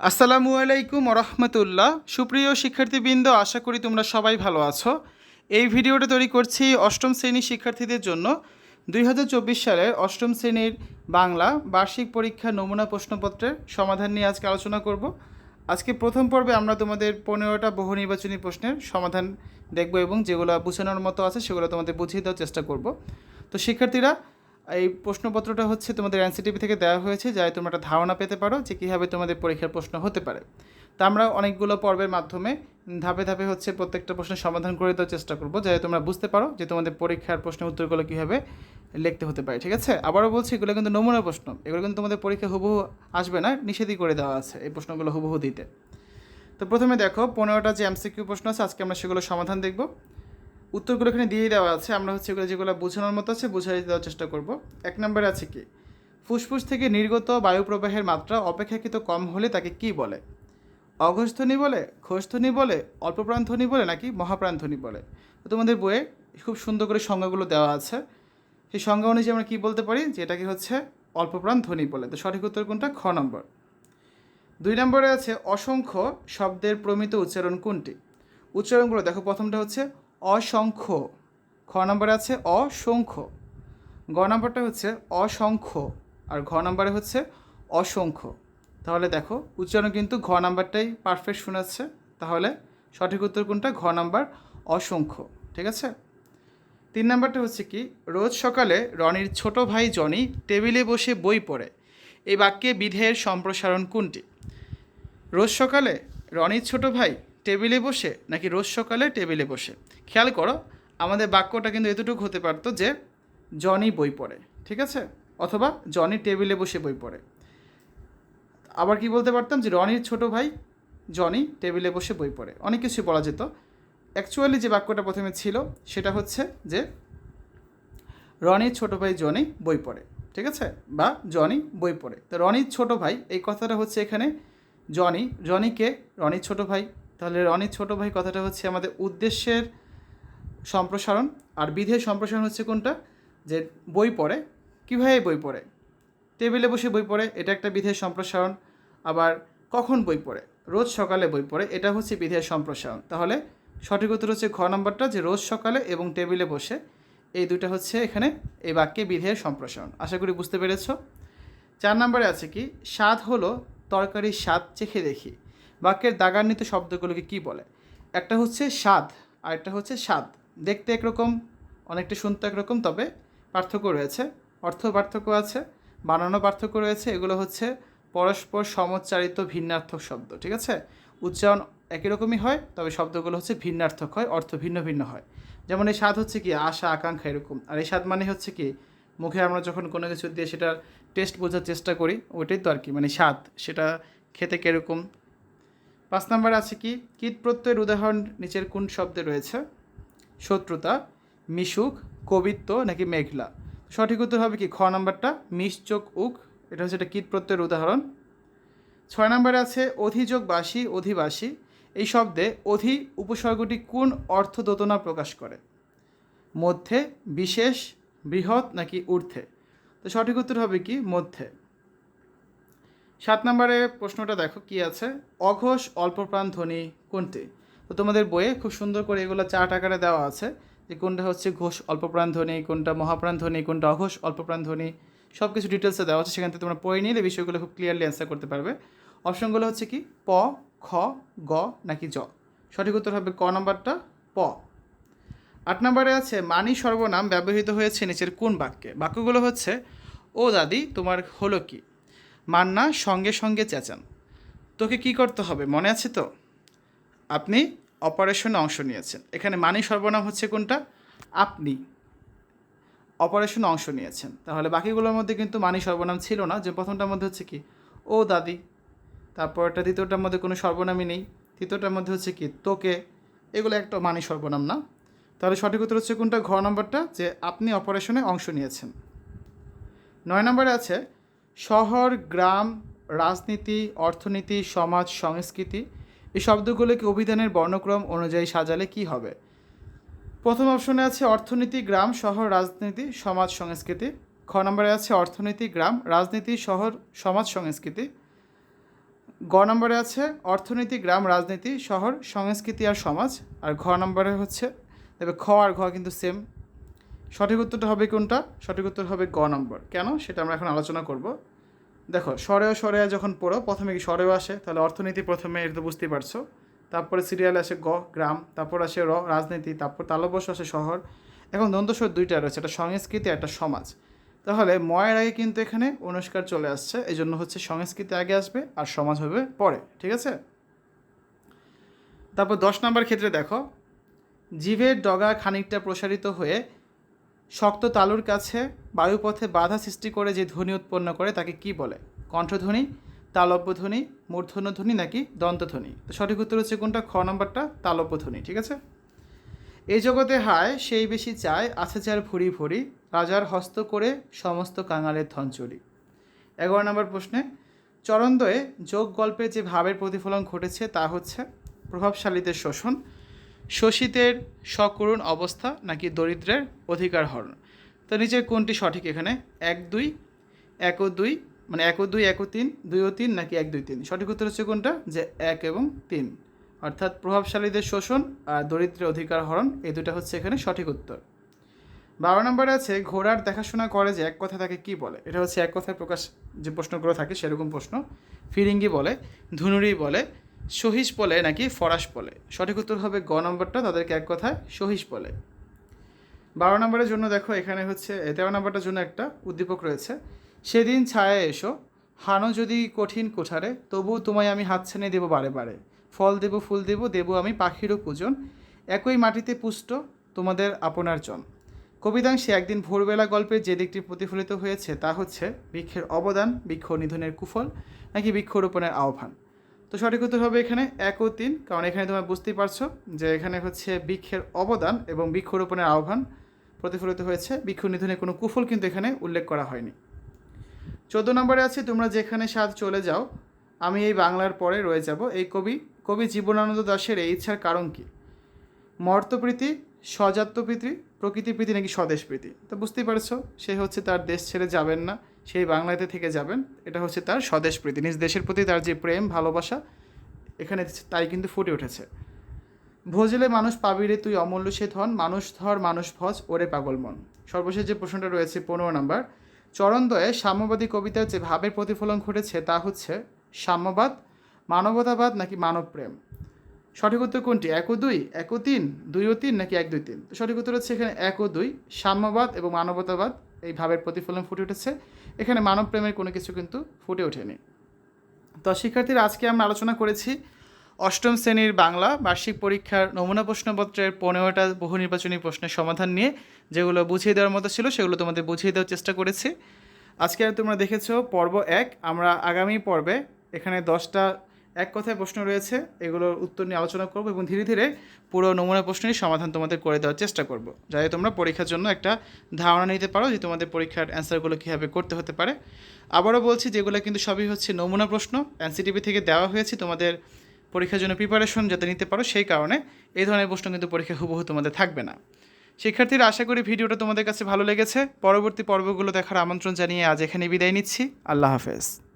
আসসালামু আলাইকুম রহমতুল্লাহ সুপ্রিয় শিক্ষার্থীবৃন্দ, আশা করি তোমরা সবাই ভালো আছো। এই ভিডিওটা তৈরি করছি অষ্টম শ্রেণির শিক্ষার্থীদের জন্য। দুই হাজার চব্বিশ সালের অষ্টম শ্রেণির বাংলা বার্ষিক পরীক্ষা নমুনা প্রশ্নপত্রের সমাধান নিয়ে আজকে আলোচনা করব। আজকে প্রথম পর্বে আমরা তোমাদের পনেরোটা বহু নির্বাচনী প্রশ্নের সমাধান দেখব এবং যেগুলো বোঝানোর মতো আছে সেগুলো তোমাদের বুঝিয়ে দেওয়ার চেষ্টা করব। তো শিক্ষার্থীরা এই প্রশ্নপত্রটা হচ্ছে তোমাদের এনসিটিভি থেকে দেওয়া হয়েছে যাতে তোমরা একটা ধারণা পেতে পারো যে কীভাবে তোমাদের পরীক্ষার প্রশ্ন হতে পারে। তা আমরা অনেকগুলো পর্বের মাধ্যমে ধাপে ধাপে হচ্ছে প্রত্যেকটা প্রশ্নের সমাধান করে দেওয়ার চেষ্টা করব, যাতে তোমরা বুঝতে পারো যে তোমাদের পরীক্ষার প্রশ্নের উত্তরগুলো কীভাবে লিখতে হতে পারে, ঠিক আছে? আবারও বলছি, এগুলো কিন্তু নমুনা প্রশ্ন, এগুলো কিন্তু তোমাদের পরীক্ষা হুবহু আসবে না, নিষেধই করে দেওয়া আছে এই প্রশ্নগুলো হুবহু দিতে। তো প্রথমে দেখো, পনেরোটা যে এমসিকিউ প্রশ্ন আছে, আজকে আমরা সেগুলো সমাধান দেখব। উত্তরগুলো এখানে দিয়ে দেওয়া আছে। আমরা হচ্ছে এগুলো যেগুলো বোঝানোর মতো আছে, বুঝাই দেওয়ার চেষ্টা করব। এক নম্বরে আছে কি? ফুসফুস থেকে নির্গত বায়ু প্রবাহের মাত্রা অপেক্ষাকৃত কম হলে তাকে কি বলে? অঘোষধ্বনি বলে ঘোষধ্বনি বলে অল্পপ্রাণ ধ্বনি বলে নাকি মহাপ্রাণ ধ্বনি বলে তোমাদের বইয়ে খুব সুন্দর করে সংজ্ঞাগুলো দেওয়া আছে। সেই সংজ্ঞা অনুযায়ী আমরা কী বলতে পারি? যে এটাকে হচ্ছে অল্পপ্রাণ ধ্বনি বলে। তো সঠিক উত্তর কোনটা? খ নম্বর। দুই নম্বরে আছে, অসংখ্য শব্দের প্রমিত উচ্চারণ কোনটি? উচ্চারণগুলো দেখো, প্রথমটা হচ্ছে অসংখ্য। খ নম্বরে আছে অসংখ্য। গ নম্বরটা হচ্ছে অসংখ্য আর ঘ নম্বরে হচ্ছে অসংখ্য। তাহলে দেখো, উচ্চারণ কিন্তু ঘ নাম্বারটাই পারফেক্ট শোনাচ্ছে। তাহলে সঠিক উত্তর কোনটা? ঘ নাম্বার অসংখ্য। ঠিক আছে? তিন নাম্বারটা হচ্ছে কি, রোজ সকালে রনির ছোট ভাই জনি টেবিলে বসে বই পড়ে। এই বাক্যে বিধেয়ের সম্প্রসারণ কোনটি? রোজ সকালে রনির ছোট ভাই টেবিলে বসে নাকি রোজ সকালে টেবিলে বসে? খেয়াল করো, আমাদের বাক্যটা কিন্তু এতটুকু হতে পারতো যে জনি বই পড়ে, ঠিক আছে? অথবা জনি টেবিলে বসে বই পড়ে। আবার কি বলতে পারতাম যে রনির ছোট ভাই জনি টেবিলে বসে বই পড়ে? অনেক কিছুই বলা যেত। অ্যাকচুয়ালি যে বাক্যটা প্রথমে ছিল, সেটা হচ্ছে যে রনির ছোট ভাই জনি বই পড়ে, ঠিক আছে? বা জনি বই পড়ে। তো রনির ছোট ভাই, এই কথাটা হচ্ছে এখানে জনি, জনিকে, রনির ছোট ভাই তাহলে রনির ছোট ভাই কথাটা হচ্ছে আমাদের উদ্দেশ্যের সম্প্রসারণ আর বিধের সম্প্রসারণ হচ্ছে কোনটা? যে বই পড়ে। কীভাবে বই পড়ে? টেবিলে বসে বই পড়ে, এটা একটা বিধের সম্প্রসারণ। আবার কখন বই পড়ে? রোজ সকালে বই পড়ে, এটা হচ্ছে বিধের সম্প্রসারণ। তাহলে সঠিক উত্তর হচ্ছে ঘ নম্বরটা, যে রোজ সকালে এবং টেবিলে বসে, এই দুইটা হচ্ছে এখানে এই বাক্যে বিধের সম্প্রসারণ। আশা করি বুঝতে পেরেছ। চার নম্বরে আছে কি? স্বাদ হলো তরকারির স্বাদ চেখে দেখি। বাক্যের দাগান্বিত শব্দগুলোকে কি বলে? একটা হচ্ছে স্বাদ আর একটা হচ্ছে স্বাদ। দেখতে একরকম, অনেকটা শুনতে একরকম, তবে পার্থক্য রয়েছে। অর্থ পার্থক্য আছে, বানানো পার্থক্য রয়েছে। এগুলো হচ্ছে পরস্পর সমচ্চারিত ভিন্নার্থক শব্দ, ঠিক আছে? উচ্চারণ একই রকমই হয়, তবে শব্দগুলো হচ্ছে ভিন্নার্থক হয়, অর্থ ভিন্ন ভিন্ন হয়। যেমন এই স্বাদ হচ্ছে কি, আশা, আকাঙ্ক্ষা এরকম। আর এই স্বাদ মানে হচ্ছে কি, মুখে আমরা যখন কোনো কিছু দিয়ে সেটার টেস্ট বোঝার চেষ্টা করি, ওইটাই তো আর কি মানে স্বাদ, সেটা খেতে কীরকম পাঁচ নম্বরে আছে কি? কীট প্রত্যয়ের উদাহরণ নিচের কোন শব্দে রয়েছে? শত্রুতা, মিশুক, কবিত্ব নাকি মেঘলা? সঠিক উত্তর হবে কি? খ নাম্বারটা মিশচোক উক এটা হচ্ছে একটা কীট প্রত্যয়ের উদাহরণ। ছয় নম্বরে আছে, অধিযোগবাসী, অধিবাসী। এই শব্দে অধি উপসর্গটি কোন অর্থ দোতনা প্রকাশ করে? মধ্যে, বিশেষ, বৃহৎ নাকি ঊর্ধ্বে? তো সঠিক উত্তর হবে কি? মধ্যে। সাত নম্বরে প্রশ্নটা দেখো, কি আছে? অঘোষ, অল্পপ্রাণ ধ্বনি কোনটি? তো তোমাদের বইয়ে খুব সুন্দর করে এগুলো চার্ট আকারে দেওয়া আছে যে কোনটা হচ্ছে ঘোষ, অল্পপ্রাণ ধ্বনি কোনটা মহাপ্রাণ ধ্বনি কোনটা অঘোষ, অল্পপ্রাণ ধ্বনি সব কিছু ডিটেলসে দেওয়া আছে, সেখান থেকে তোমরা পড়ে নিলে বিষয়গুলো খুব ক্লিয়ারলি অ্যান্সার করতে পারবে। অপশনগুলো হচ্ছে কি? প, খ, গ নাকি জ? সঠিক উত্তর হবে ক নম্বরটা, প। আট নম্বরে আছে, মানি সর্বনাম ব্যবহৃত হয়েছে নিচের কোন বাক্যে? বাক্যগুলো হচ্ছে, ও দাদি, তোমার হলো কি? মান্না সঙ্গে সঙ্গে চেঁচান। তোকে কি করতে হবে, মনে আছে তো? আপনি অপারেশনে অংশ নিয়েছেন। এখানে মানি সর্বনাম হচ্ছে কোনটা? আপনি অপারেশনে অংশ নিয়েছেন। তাহলে বাকিগুলোর মধ্যে কিন্তু মানি সর্বনাম ছিল না। যে প্রথমটার মধ্যে হচ্ছে কি? ও দাদি, তারপরটা দ্বিতীয়টার মধ্যে কোনো সর্বনামই নেই। তৃতীয়টার মধ্যে হচ্ছে কি, তোকে, এগুলো একটা মানি সর্বনাম না? তাহলে সঠিক উত্তর হচ্ছে কোনটা? ঘ নম্বরটা, যে আপনি অপারেশনে অংশ নিয়েছেন। নয় নম্বরে আছে শহর, গ্রাম, রাজনীতি, অর্থনীতি, সমাজ, সংস্কৃতি, এই শব্দগুলোকে অভিধানের বর্ণক্রম অনুযায়ী সাজালে কি হবে? প্রথম অপশনে আছে অর্থনীতি, গ্রাম, শহর, রাজনীতি, সমাজ, সংস্কৃতি। খ নম্বরে আছে অর্থনীতি, গ্রাম, রাজনীতি, শহর, সমাজ, সংস্কৃতি। গ নম্বরে আছে অর্থনীতি, গ্রাম, রাজনীতি, শহর, সংস্কৃতি আর সমাজ। আর ঘ নম্বরে হচ্ছে, তবে খ আর ঘ কিন্তু সেম সঠিক উত্তরটা হবে কোনটা? সঠিক উত্তর হবে গ নম্বর। কেন? সেটা আমরা এখন আলোচনা করব। দেখো সরেও সরেয়া যখন পড়ো, প্রথমে কি সরেও আসে? তাহলে অর্থনীতি প্রথমে এটা তো বুঝতেই পারছ। তারপরে সিরিয়ালে আসে গ, গ্রাম, তারপর আসে র, রাজনীতি, তারপর তালবস আসে শহর। এখন দ্বন্দ্বস্বর দুইটা রয়েছে, একটা সংস্কৃতি একটা সমাজ। তাহলে ময়ের আগে কিন্তু এখানে অনুষ্কার চলে আসছে এই জন্য হচ্ছে সংস্কৃতি আগে আসবে আর সমাজ হবে পরে, ঠিক আছে? তারপর দশ নম্বর ক্ষেত্রে দেখো, জীবের ডগা খানিকটা প্রসারিত হয়ে শক্ত তালুর কাছে বায়ুপথে বাধা সৃষ্টি করে যে ধ্বনি উৎপন্ন করে, তাকে কি বলে? কণ্ঠধ্বনি তালব্য ধ্বনি মূর্ধন্য ধ্বনি নাকি দন্তধ্বনি? সঠিক উত্তর হচ্ছে কোনটা? খ নম্বরটা তালব্য ধ্বনি ঠিক আছে? এই জগতে হায়, সেই বেশি চায়, আছে যার ভুরি ভুরি রাজার হস্ত করে সমস্ত কাঙালের ধন চুরি এগারো নম্বর প্রশ্নে চরণদ্বয়ে যোগ গল্পে যে ভাবের প্রতিফলন ঘটেছে তা হচ্ছে প্রভাবশালীদের শোষণ শোষিতের সকরুণ অবস্থা নাকি দরিদ্রের অধিকার হরণ? তো নিচের কোনটি সঠিক এখানে? এক, দুই, এক ও দুই মানে এক ও দুই, এক ও তিন, দুই ও তিন নাকি এক, দুই, তিন? সঠিক উত্তর হচ্ছে কোনটা? যে এক এবং তিন। অর্থাৎ প্রভাবশালীদের শোষণ আর দরিদ্রের অধিকার হরণ, এই দুটা হচ্ছে এখানে সঠিক উত্তর। বারো নম্বরে আছে, ঘোড়ার দেখাশোনা করে যে এক কথা তাকে কি বলে? এটা হচ্ছে এক কথায় প্রকাশ যে প্রশ্নগুলো থাকে সেরকম প্রশ্ন। ফিরিঙ্গি বলে, ধুনুরি বলে সহিস বলে নাকি ফরাস বলে? সঠিক উত্তর হবে গ নম্বরটা, তাদেরকে এক কথায় সহিস বলে। বারো নম্বরের জন্য দেখো, এখানে হচ্ছে তেরো নম্বরটার জন্য একটা উদ্দীপক রয়েছে। সেদিন ছায়া এসো, হানো যদি কঠিন কোঠারে তবু তোমায় আমি হাত ছানিয়ে দেবো বারে বারে। ফল দেব, ফুল দেব দেব আমি পাখিরও পূজন। একই মাটিতে পুষ্ট তোমাদের আপনার জন। কবিতাংশে একদিন ভোরবেলা গল্পে যে দিকটি প্রতিফলিত হয়েছে, তা হচ্ছে বৃক্ষের অবদান, বৃক্ষ নিধনের কুফল, নাকি বৃক্ষরোপণের আহ্বান। তো সঠিক উত্তর হবে এখানে এক ও তিন, কারণ এখানে তোমরা বুঝতেই পারছ যে এখানে হচ্ছে বৃক্ষের অবদান এবং বৃক্ষরোপণের আহ্বান প্রতিফলিত হয়েছে। বৃক্ষ নিধনের কোনো কুফল কিন্তু এখানে উল্লেখ করা হয়নি। চোদ্দ নম্বরে আছে, তোমরা যেখানে স্বাদ চলে যাও, আমি এই বাংলার পরে রয়ে যাব। এই কবি কবি জীবনানন্দ দাশের এই ইচ্ছার কারণ কি? মর্তপ্রীতি স্বজাত্যপ্রীতি প্রকৃতিপ্রীতি নাকি স্বদেশপ্রীতি তো বুঝতেই পারছ, সে হচ্ছে তার দেশ ছেড়ে যাবেন না। সেই বাংলাতে থেকে যাবেন। এটা হচ্ছে তার স্বদেশপ্রীতি নিজ দেশের প্রতি তার যে প্রেম, ভালোবাসা, এখানে তাই কিন্তু ফুটে উঠেছে। ভোজলে মানুষ পাবি রে তুই অমূল্য সে ধন মানুষ ধর, মানুষ ভজ, ওরে পাগল মন। সর্বশেষ যে প্রশ্নটা রয়েছে পনেরো নম্বর চরণদ্বয়ে সাম্যবাদী কবিতার যে ভাবের প্রতিফলন ঘটেছে তা হচ্ছে সাম্যবাদ, মানবতাবাদ নাকি মানবপ্রেম সঠিক উত্তর কোনটি? এক ও দুই, এক ও তিন, দুই ও তিন নাকি এক দুই তিন? সঠিক উত্তর হচ্ছে এখানে এক ও দুই, সাম্যবাদ এবং মানবতাবাদ। এই ভাবের প্রতিফলন ফুটে উঠেছে। এখানে মানব প্রেমের কোনো কিছু কিন্তু ফুটে ওঠেনি। তো শিক্ষার্থীরা, আজকে আমরা আলোচনা করেছি অষ্টম শ্রেণির বাংলা বার্ষিক পরীক্ষার নমুনা প্রশ্নপত্রের পনেরোটা বহু নির্বাচনী প্রশ্নের সমাধান নিয়ে, যেগুলো বুঝিয়ে দেওয়ার মতো ছিল, সেগুলো তোমাদের বুঝিয়ে দেওয়ার চেষ্টা করেছি। আজকে তোমরা দেখেছ পর্ব এক, আমরা আগামী পর্বে এখানে দশটা এক কথায় প্রশ্ন রয়েছে, এগুলোর উত্তর নিয়ে আলোচনা করব এবং ধীরে ধীরে পুরো নমুনা প্রশ্নেরই সমাধান তোমাদের করে দেওয়ার চেষ্টা করব। যাতে তোমরা পরীক্ষার জন্য একটা ধারণা নিতে পারো যে তোমাদের পরীক্ষার অ্যান্সারগুলো কীভাবে করতে হতে পারে। আবারও বলছি যেগুলো কিন্তু সবই হচ্ছে নমুনা প্রশ্ন। এনসিটিভি থেকে দেওয়া হয়েছে তোমাদের পরীক্ষার জন্য প্রিপারেশন যাতে নিতে পারো, সেই কারণে এই ধরনের প্রশ্ন কিন্তু পরীক্ষা হুবহু তোমাদের থাকবে না। শিক্ষার্থীরা, আশা করি ভিডিওটা তোমাদের কাছে ভালো লেগেছে। পরবর্তী পর্বগুলো দেখার আমন্ত্রণ জানিয়ে আজ এখানে বিদায় নিচ্ছি। আল্লাহ হাফেজ।